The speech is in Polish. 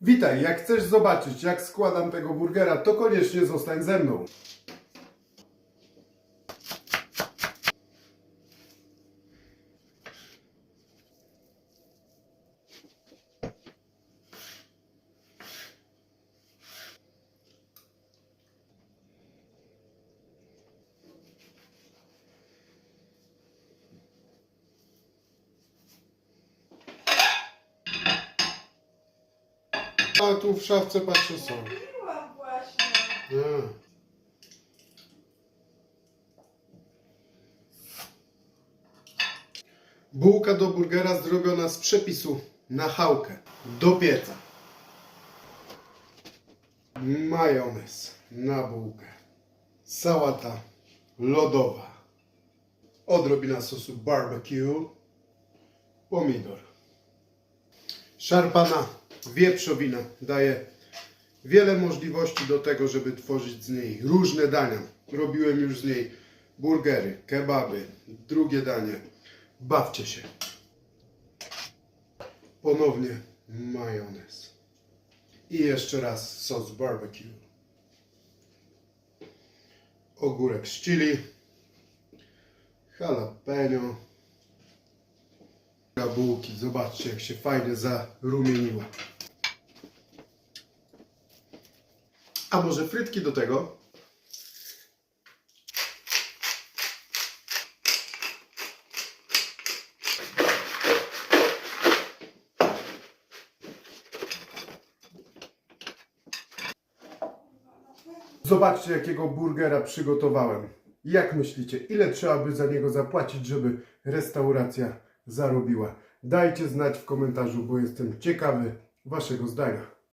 Witaj, jak chcesz zobaczyć, jak składam tego burgera, to koniecznie zostań ze mną. A tu w szafce patrzę są. Mówiłam właśnie. A. Bułka do burgera zrobiona z przepisu na chałkę do pieca. Majonez na bułkę. Sałata lodowa. Odrobina sosu barbecue. Pomidor. Szarpana wieprzowina daje wiele możliwości do tego, żeby tworzyć z niej różne dania. Robiłem już z niej burgery, kebaby, drugie danie. Bawcie się. Ponownie majonez. I jeszcze raz sos barbecue. Ogórek z chili. Jalapeno. Bułki. Zobaczcie, jak się fajnie zarumieniła. A może frytki do tego? Zobaczcie, jakiego burgera przygotowałem. Jak myślicie, ile trzeba by za niego zapłacić, żeby restauracja zarobiła? Dajcie znać w komentarzu, bo jestem ciekawy Waszego zdania.